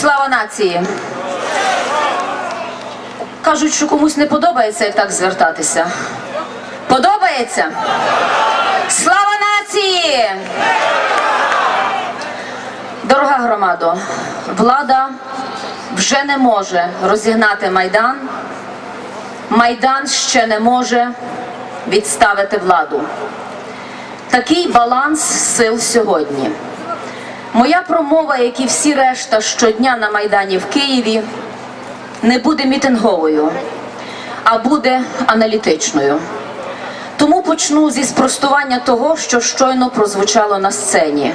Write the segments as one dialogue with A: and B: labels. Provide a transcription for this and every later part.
A: Слава нації! Кажуть, що комусь не подобається, як так звертатися. Подобається? Слава нації! Дорога громадо, влада вже не може розігнати Майдан. Майдан ще не може відставити владу. Такий баланс сил сьогодні. Моя промова, як і всі решта щодня на Майдані в Києві, не буде мітинговою, а буде аналітичною. Тому почну зі спростування того, що щойно прозвучало на сцені.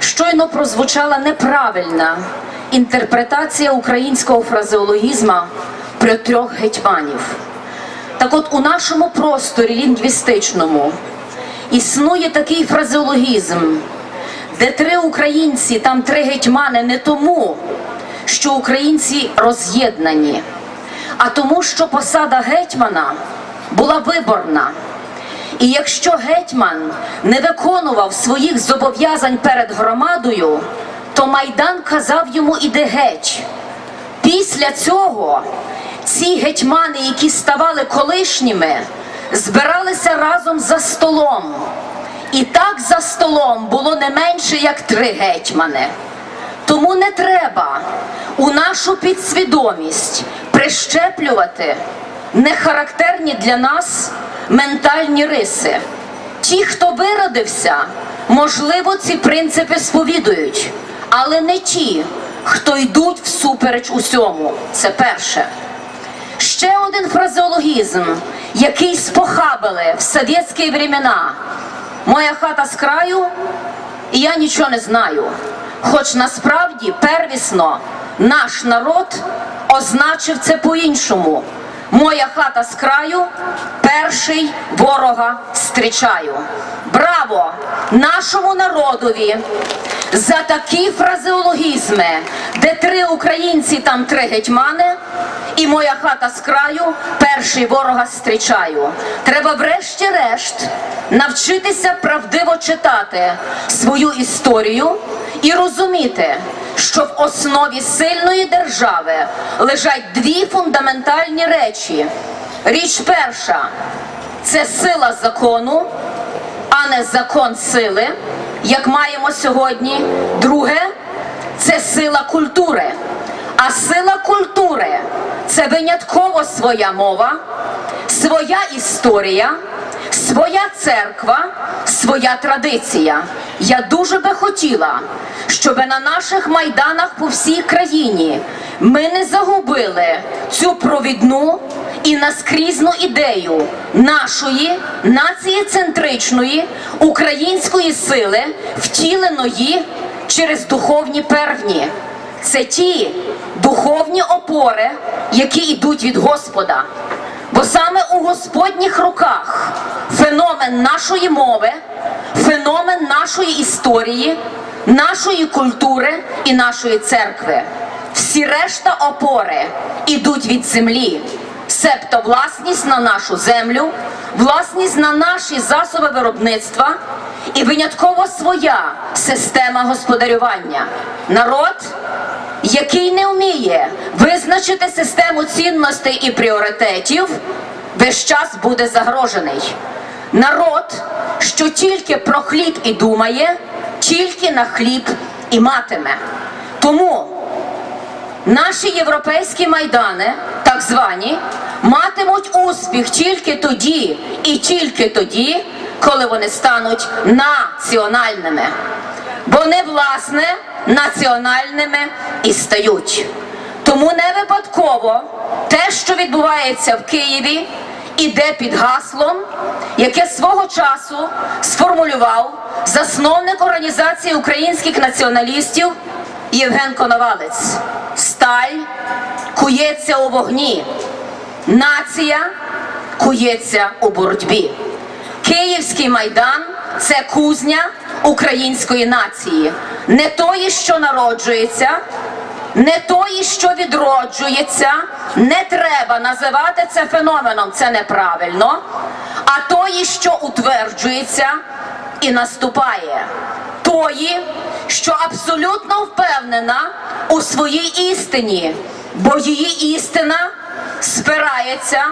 A: Щойно прозвучала неправильна інтерпретація українського фразеологізма про трьох гетьманів. Так от у нашому просторі лінгвістичному існує такий фразеологізм, де три українці, там три гетьмани не тому, що українці роз'єднані, а тому, що посада гетьмана була виборна. І якщо гетьман не виконував своїх зобов'язань перед громадою, то майдан казав йому іди геть. Після цього ці гетьмани, які ставали колишніми, збиралися разом за столом. І так за столом було не менше як три гетьмани. Тому не треба у нашу підсвідомість прищеплювати нехарактерні для нас ментальні риси. Ті, хто виродився, можливо, ці принципи сповідують, але не ті, хто йдуть всупереч усьому. Це перше. Ще один фразеологізм, який спохабили в совєтські времена. Моя хата з краю, і я нічого не знаю. Хоч насправді первісно наш народ означив це по-іншому. Моя хата з краю, перший ворога зустрічаю. Браво нашому народові за такі фразеологізми, де три українці, там три гетьмани, і моя хата з краю, перший ворога зустрічаю. Треба врешті-решт навчитися правдиво читати свою історію і розуміти, що в основі сильної держави лежать дві фундаментальні речі. Річ перша це сила закону, а не закон сили, як маємо сьогодні. Друге це сила культури. А сила культури це винятково своя мова, своя історія, своя церква, своя традиція. Я дуже би хотіла, щоб на наших майданах по всій країні ми не загубили цю провідну і наскрізну ідею нашої націєцентричної української сили, втіленої через духовні первні. Це ті духовні опори, які йдуть від Господа. Бо саме у Господніх руках феномен нашої мови, феномен нашої історії, нашої культури і нашої церкви. Всі решта опори йдуть від землі, себто власність на нашу землю, власність на наші засоби виробництва і винятково своя система господарювання. Народ який не вміє визначити систему цінностей і пріоритетів, весь час буде загрожений. Народ, що тільки про хліб і думає, тільки на хліб і матиме. Тому наші європейські майдани, так звані, матимуть успіх тільки тоді і тільки тоді, коли вони стануть національними. Вони, власне, національними і стають. Тому не випадково те, що відбувається в Києві, іде під гаслом, яке свого часу сформулював засновник організації українських націоналістів Євген Коновалець. Сталь кується у вогні, нація кується у боротьбі. Київський майдан це кузня української нації, не тої, що народжується, не тої, що відроджується. Не треба називати це феноменом, це неправильно, а тої, що утверджується і наступає, тої, що абсолютно впевнена у своїй істині, бо її істина спирається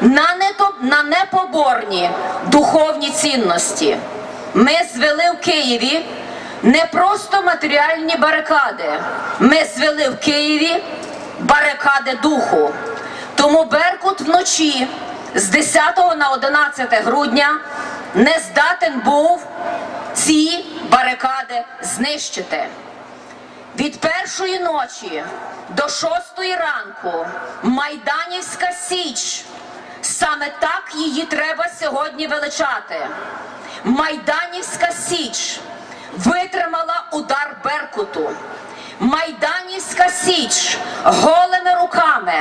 A: на, непоборні духовні цінності. Ми звели в Києві не просто матеріальні барикади, ми звели в Києві барикади духу. Тому Беркут вночі з 10 на 11 грудня не здатен був ці барикади знищити. Від першої ночі до шостої ранку Майданівська Січ. Саме так її треба сьогодні величати. Майданівська Січ витримала удар Беркуту. Майданівська Січ голими руками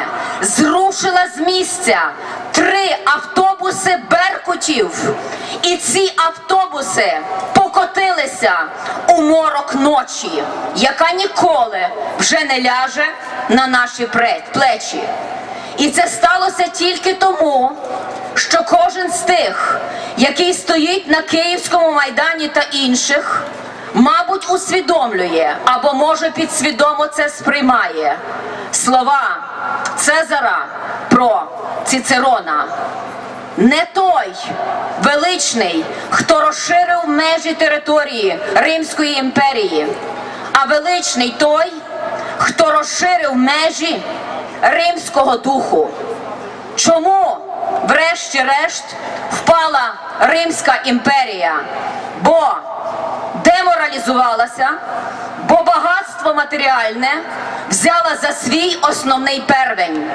A: зрушила з місця три автобуси Беркутів. І ці автобуси покотилися у морок ночі, яка ніколи вже не ляже на наші плечі. І це сталося тільки тому, що кожен з тих, який стоїть на Київському майдані та інших, мабуть, усвідомлює або може підсвідомо це сприймає слова Цезара про Цицерона. Не той величний, хто розширив межі території Римської імперії, а величний той, хто розширив межі римського духу. Чому, врешті-решт, впала Римська імперія? Бо деморалізувалася, бо багатство матеріальне взяла за свій основний первень.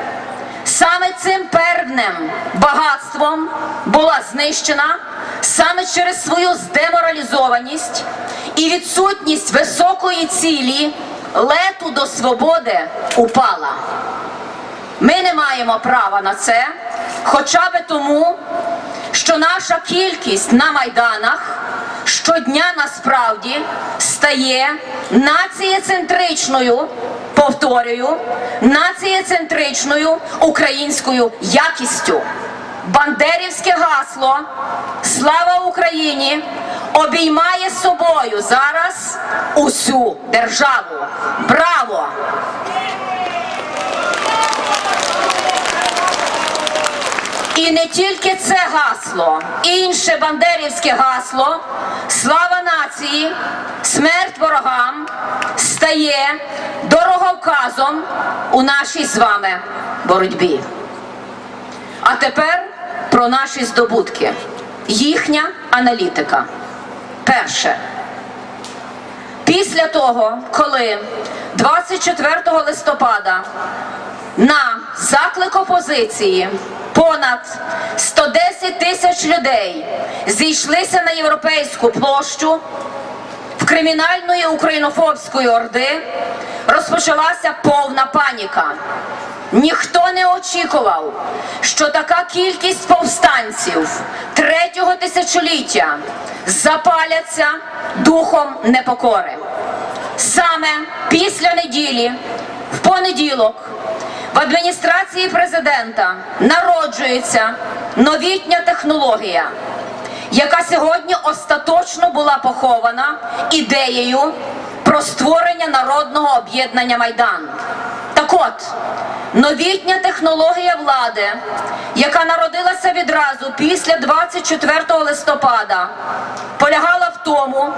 A: Саме цим первним багатством була знищена саме через свою здеморалізованість і відсутність високої цілі лету до свободи упала. Ми не маємо права на це, хоча би тому, що наша кількість на майданах щодня насправді стає націєцентричною, повторюю, націєцентричною українською якістю. Бандерівське гасло Слава Україні обіймає собою зараз усю державу. Браво! І не тільки це гасло, інше бандерівське гасло Слава нації, смерть ворогам стає дороговказом у нашій з вами боротьбі. А тепер про наші здобутки. Їхня аналітика. Перше. Після того, коли 24 листопада на заклик опозиції понад 110 тисяч людей зійшлися на європейську площу в кримінальної українофобської орди, розпочалася повна паніка. Ніхто не очікував, що така кількість повстанців третього тисячоліття запаляться духом непокори. Саме після неділі, в понеділок, в адміністрації президента народжується новітня технологія, яка сьогодні остаточно була похована ідеєю про створення народного об'єднання Майдан. Так от, новітня технологія влади, яка народилася відразу після 24 листопада, полягала в тому,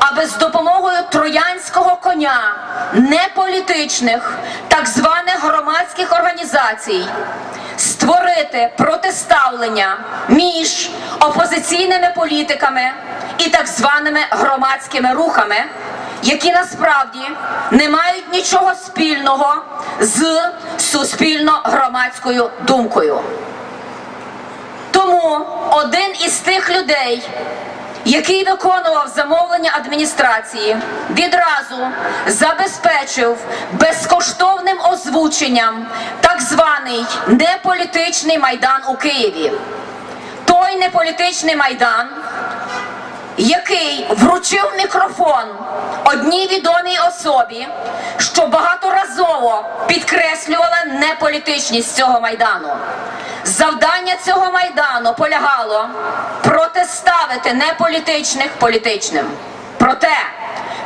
A: аби з допомогою троянського коня неполітичних, так званих громадських організацій створити протиставлення між опозиційними політиками і так званими громадськими рухами, які насправді не мають нічого спільного з суспільно-громадською думкою. Тому один із тих людей, який виконував замовлення адміністрації, відразу забезпечив безкоштовним озвученням так званий неполітичний майдан у Києві. Той неполітичний майдан, який вручив мікрофон одній відомій особі, що багаторазово підкреслювала неполітичність цього майдану. Завдання цього майдану полягало протиставити неполітичних політичним. Проте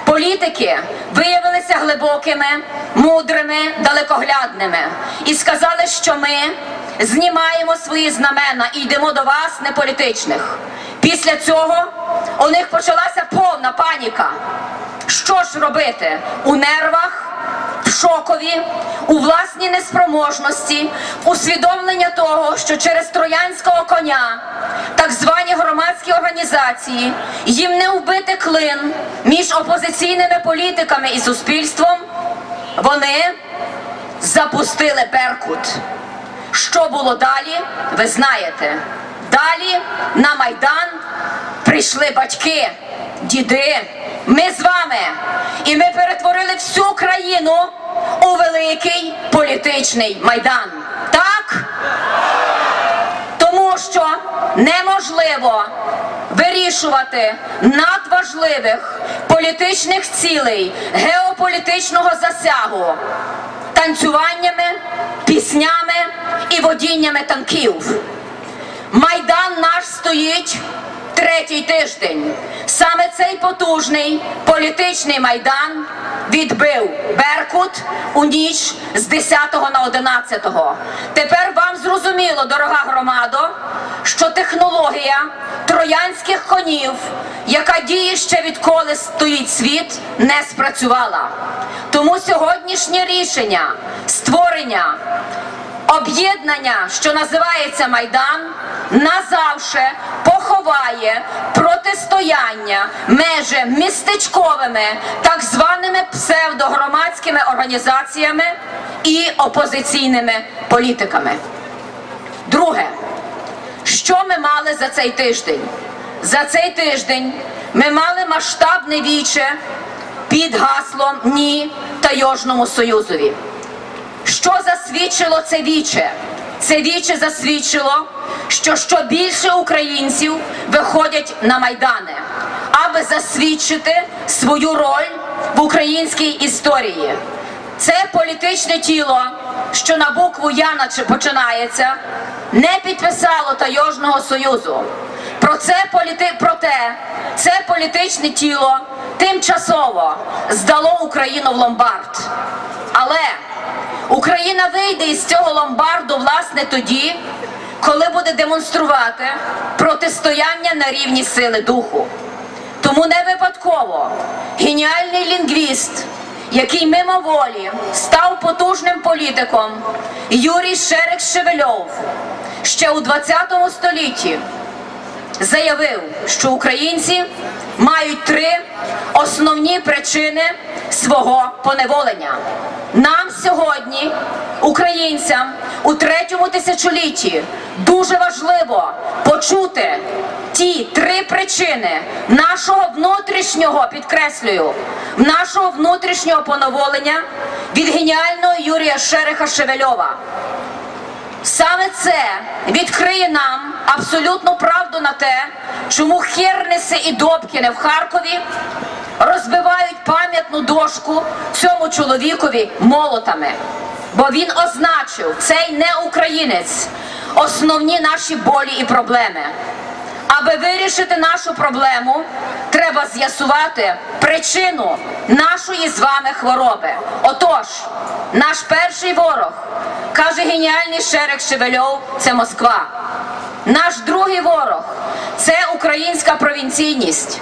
A: Політики виявилися глибокими, мудрими, далекоглядними і сказали, що ми знімаємо свої знамена і йдемо до вас не політичних. Після цього у них почалася повна паніка. Що ж робити у нервах? Шокові, у власній неспроможності, усвідомлення того, що через троянського коня так звані громадські організації їм не вбити клин між опозиційними політиками і суспільством, вони запустили Беркут. Що було далі, ви знаєте. Далі на Майдан прийшли батьки, діди. Ми з вами. І ми перетворили всю країну у великий політичний майдан. Так? Тому що неможливо вирішувати надважливих політичних цілей геополітичного засягу танцюваннями, піснями і водіннями танків. Майдан наш стоїть третій тиждень. Саме цей потужний політичний майдан відбив Беркут у ніч з 10 на 11. Тепер вам зрозуміло, дорога громадо, що технологія троянських конів, яка діє ще відколи стоїть світ, не спрацювала. Тому сьогоднішнє рішення створення Об'єднання, що називається Майдан, назавше поховає протистояння між містечковими так званими псевдогромадськими організаціями і опозиційними політиками. Друге, що ми мали за цей тиждень? За цей тиждень ми мали масштабне віче під гаслом Ні Тайожному Союзові. Що засвідчило це віче? Це віче засвідчило, що що більше українців виходять на майдани, аби засвідчити свою роль в українській історії. Це політичне тіло, що на букву Я наче починається, не підписало Тайожного союзу. Про це політи... Проте це політичне тіло тимчасово здало Україну в ломбард. Але Україна вийде із цього ломбарду власне тоді, коли буде демонструвати протистояння на рівні сили духу. Тому не випадково геніальний лінгвіст, який мимоволі став потужним політиком, Юрій Шерек Шевельов, ще у 20 столітті заявив, що українці мають три основні причини свого поневолення. Нам сьогодні, українцям, у третьому тисячолітті дуже важливо почути ті три причини нашого внутрішнього, підкреслюю, нашого внутрішнього поневолення від геніального Юрія Шереха Шевельова. Саме це відкриє нам абсолютну правду на те, чому Хернеси і Добкіни в Харкові розбивають пам'ятну дошку цьому чоловікові молотами. Бо він означив цей не українець основні наші болі і проблеми. Аби вирішити нашу проблему, треба з'ясувати причину нашої з вами хвороби. Отож, наш перший ворог, каже геніальний Шерек Шевельов, це Москва. Наш другий ворог це українська провінційність.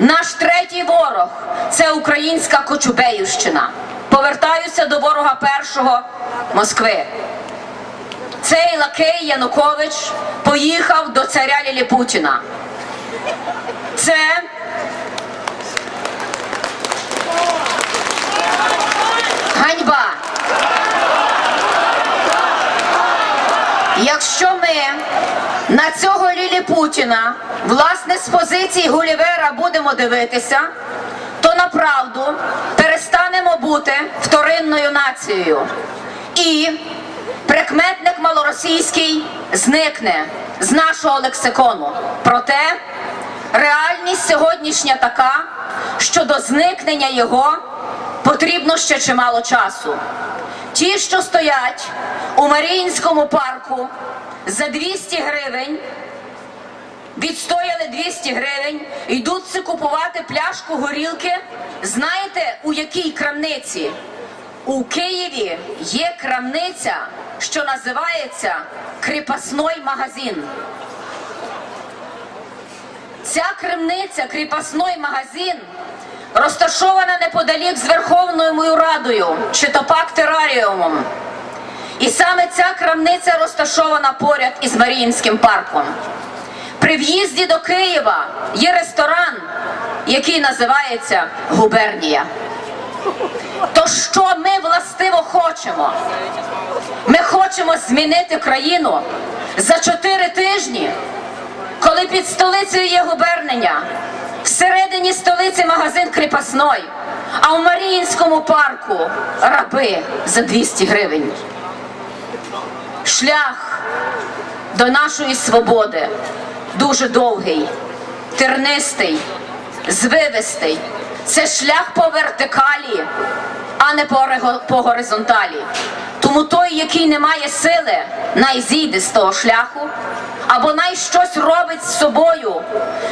A: Наш третій ворог це українська Кочубеївщина. Повертаюся до ворога першого Москви. Цей лакей Янукович поїхав до царя Ліліпутіна. Це ганьба. Якщо ми на цього Ліліпутіна, власне, з позиції Гулівера будемо дивитися, то направду перестанемо бути вторинною нацією. І прикметник малоросійський зникне з нашого лексикону. Проте реальність сьогоднішня така, що до зникнення його потрібно ще чимало часу. Ті, що стоять у Маріїнському парку за 200 гривень, відстояли 200 гривень, йдуть си купувати пляшку горілки. Знаєте, у якій крамниці? У Києві є крамниця, що називається Кріпасной магазин. Ця крамниця, кріпасной магазин, розташована неподалік з Верховною Радою, чи то пак тераріумом. І саме ця крамниця розташована поряд із Маріїнським парком. При в'їзді до Києва є ресторан, який називається Губернія. То що ми властиво хочемо? Ми хочемо змінити країну за чотири тижні, коли під столицею є губернення, всередині столиці магазин кріпасной, а в Маріїнському парку раби за 200 гривень. Шлях до нашої свободи дуже довгий, тернистий, звивистий. Це шлях по вертикалі, а не по, горизонталі. Тому той, який не має сили, най зійде з того шляху, або най щось робить з собою,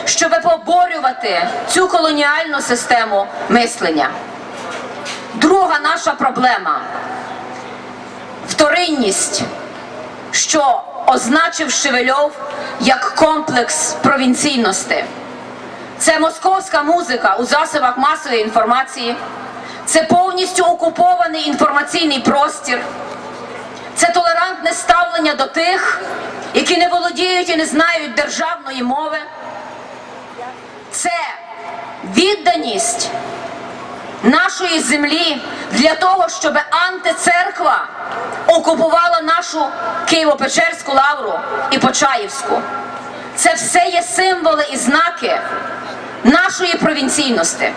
A: щоб поборювати цю колоніальну систему мислення. Друга наша проблема вторинність, що означив Шевельов як комплекс провінційності. Це московська музика у засобах масової інформації, це повністю окупований інформаційний простір, це толерантне ставлення до тих, які не володіють і не знають державної мови, це відданість нашої землі для того, щоб антицерква окупувала нашу Києво-Печерську лавру і Почаївську. Це все є символи і знаки нашої провінційності.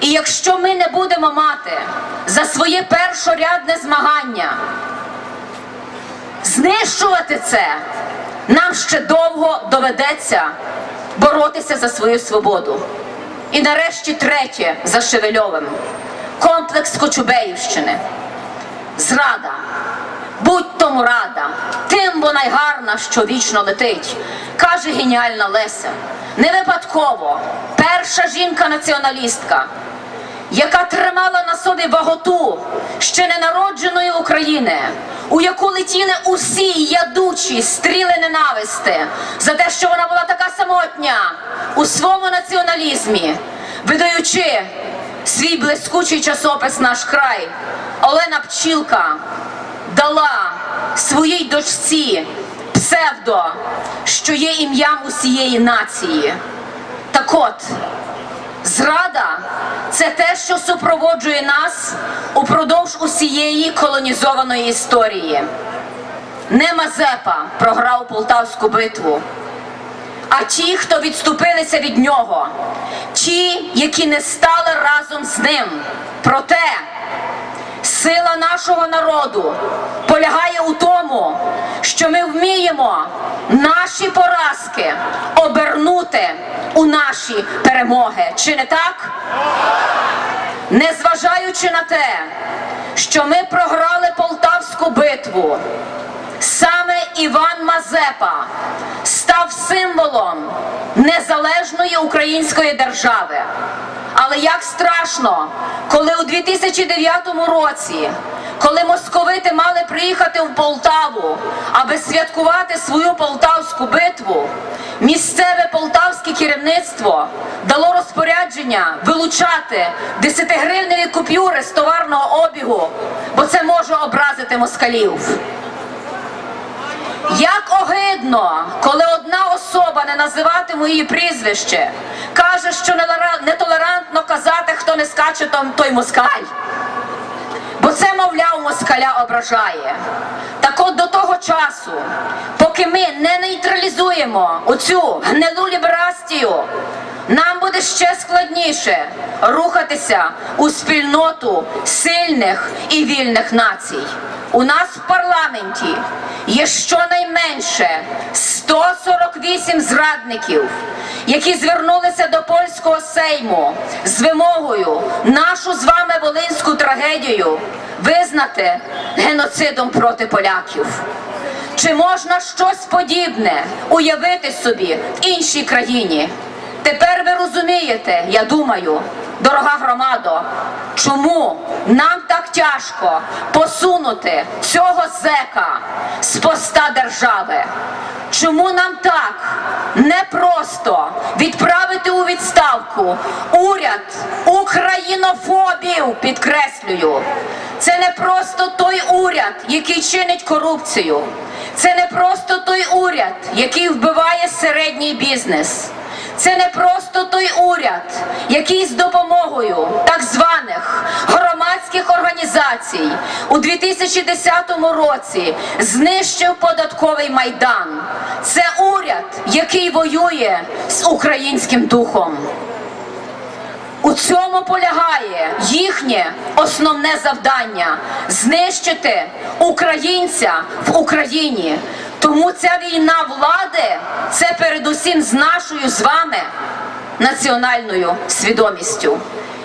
A: І якщо ми не будемо мати за своє першорядне змагання знищувати це, нам ще довго доведеться боротися за свою свободу. І нарешті третє за Шевельовим комплекс Кочубеївщини. Зрада. Будь тому рада, тим бо найгарна, що вічно летить, каже геніальна Леся. Не випадково перша жінка-націоналістка, яка тримала на собі ваготу ще ненародженої України, у яку летіли усі ядучі стріли ненависти за те, що вона була така самотня у своєму націоналізмі, видаючи свій блискучий часопис наш край, Олена Пчілка дала своїй дочці псевдо, що є ім'ям усієї нації. Так от, Зрада це те, що супроводжує нас упродовж усієї колонізованої історії. Не Мазепа програв Полтавську битву, а ті, хто відступилися від нього, ті, які не стали разом з ним. Проте сила нашого народу полягає у тому, що ми вміємо наші поразки обернути у наші перемоги. Чи не так? Незважаючи на те, що ми програли Полтавську битву, Іван Мазепа став символом незалежної української держави. Але як страшно, коли у 2009 році, коли московити мали приїхати в Полтаву, аби святкувати свою полтавську битву, місцеве полтавське керівництво дало розпорядження вилучати 10-гривневі купюри з товарного обігу, бо це може образити москалів. Як огидно, коли одна особа, не називатиму її прізвище, каже, що нетолерантно казати, хто не скаче, той москаль. Бо це, мовляв, москаля ображає. Так от до того часу, поки ми не нейтралізуємо оцю гнилу ліберастію, нам буде ще складніше рухатися у спільноту сильних і вільних націй. У нас в парламенті є щонайменше 148 зрадників, які звернулися до польського сейму з вимогою нашу з вами волинську трагедію визнати геноцидом проти поляків. Чи можна щось подібне уявити собі в іншій країні? Тепер ви розумієте, я думаю, дорога громадо, чому нам так тяжко посунути цього зека з поста держави? Чому нам так непросто відправити у відставку уряд українофобів, підкреслюю? Це не просто той уряд, який чинить корупцію. Це не просто той уряд, який вбиває середній бізнес. Це не просто той уряд, який з допомогою так званих громадських організацій у 2010 році знищив податковий майдан. Це уряд, який воює з українським духом. У цьому полягає їхнє основне завдання знищити українця в Україні. Тому ця війна влади це передусім з нашою з вами національною свідомістю.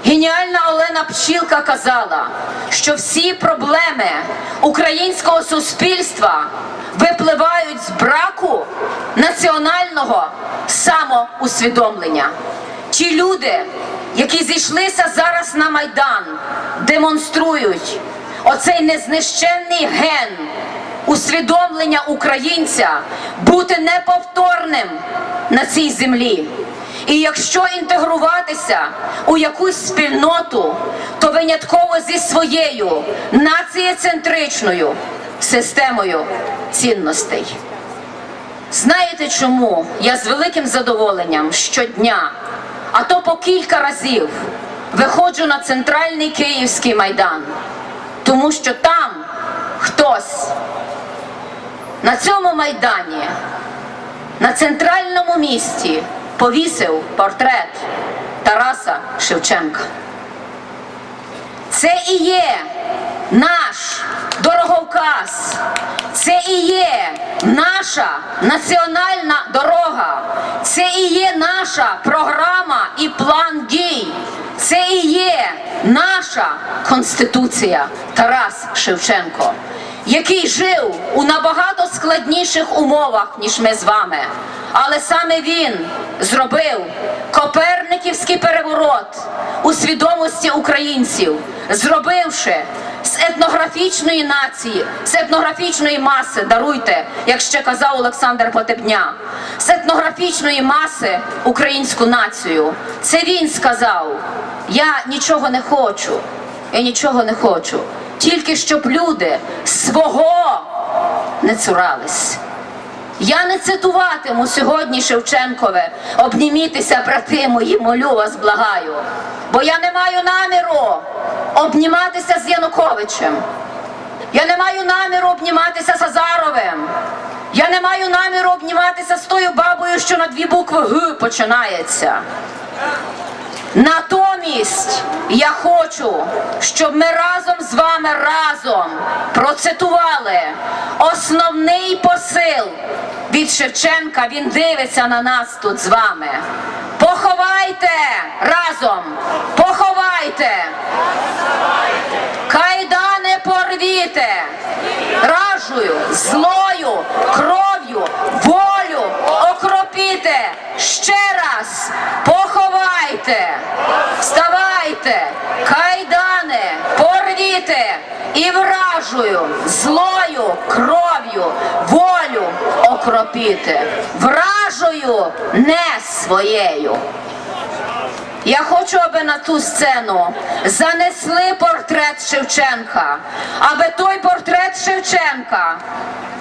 A: Геніальна Олена Пчілка казала, що всі проблеми українського суспільства випливають з браку національного самоусвідомлення. Ті люди, які зійшлися зараз на Майдан, демонструють оцей незнищенний ген усвідомлення українця бути неповторним на цій землі. І якщо інтегруватися у якусь спільноту, то винятково зі своєю націєцентричною системою цінностей. Знаєте чому я з великим задоволенням щодня, а то по кілька разів виходжу на центральний київський майдан, тому що там хтось на цьому майдані, на центральному місті повісив портрет Тараса Шевченка. Це і є наш дороговказ, це і є наша національна дорога, це і є наша програма і план дій, це і є наша конституція Тарас Шевченко, який жив у набагато складніших умовах, ніж ми з вами. Але саме він зробив коперниківський переворот у свідомості українців, зробивши з етнографічної нації, з етнографічної маси, даруйте, як ще казав Олександр Потебня, з етнографічної маси українську націю. Це він сказав: я нічого не хочу, я нічого не хочу, тільки щоб люди свого не цурались. Я не цитуватиму сьогодні Шевченкове обнімітися, брати мої, молю вас, благаю. Бо я не маю наміру обніматися з Януковичем. Я не маю наміру обніматися з Азаровим. Я не маю наміру обніматися з тою бабою, що на дві букви Г починається. Натомість я хочу, щоб ми разом з вами разом процитували основний посил від Шевченка. Він дивиться на нас тут з вами. Поховайте разом, поховайте, кайдани порвіте, ражую, злою, кров'ю, волю окропіте. Ще раз поховайте, вставайте, кайдани, порвіте! І вражую, злою, кров'ю, волю окропіте, вражую не своєю. Я хочу, аби на ту сцену занесли портрет Шевченка, аби той портрет Шевченка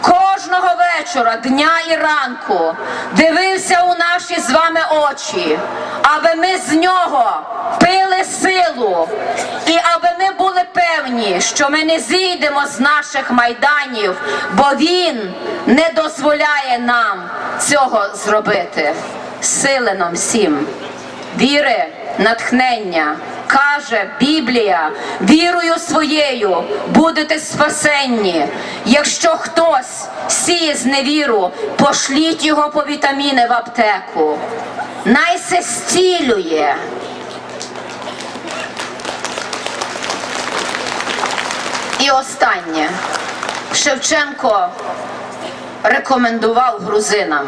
A: кожного вечора, дня і ранку дивився у наші з вами очі, аби ми з нього пили силу, і аби ми були певні, що ми не зійдемо з наших майданів, бо він не дозволяє нам цього зробити. Сили нам всім віри, натхнення. Каже Біблія, вірою своєю будете спасенні. Якщо хтось сіє з невіру, пошліть його по вітаміни в аптеку. Най се зцілює. І останнє. Шевченко рекомендував грузинам.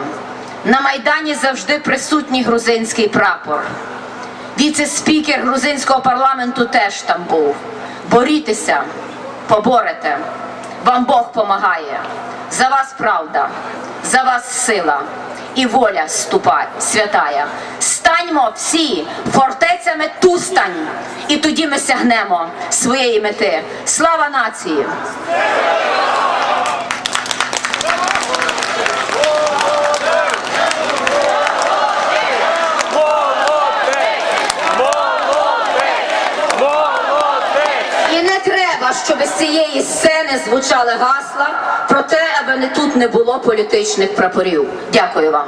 A: На Майдані завжди присутній грузинський прапор. Віце-спікер грузинського парламенту теж там був. Борітеся, поборете. Вам Бог помагає. За вас правда, за вас сила і воля ступа святая. Станьмо всі фортецями тустань, і тоді ми сягнемо своєї мети. Слава нації! Щоб з цієї сцени звучали гасла про те, аби не тут не було політичних прапорів. Дякую вам.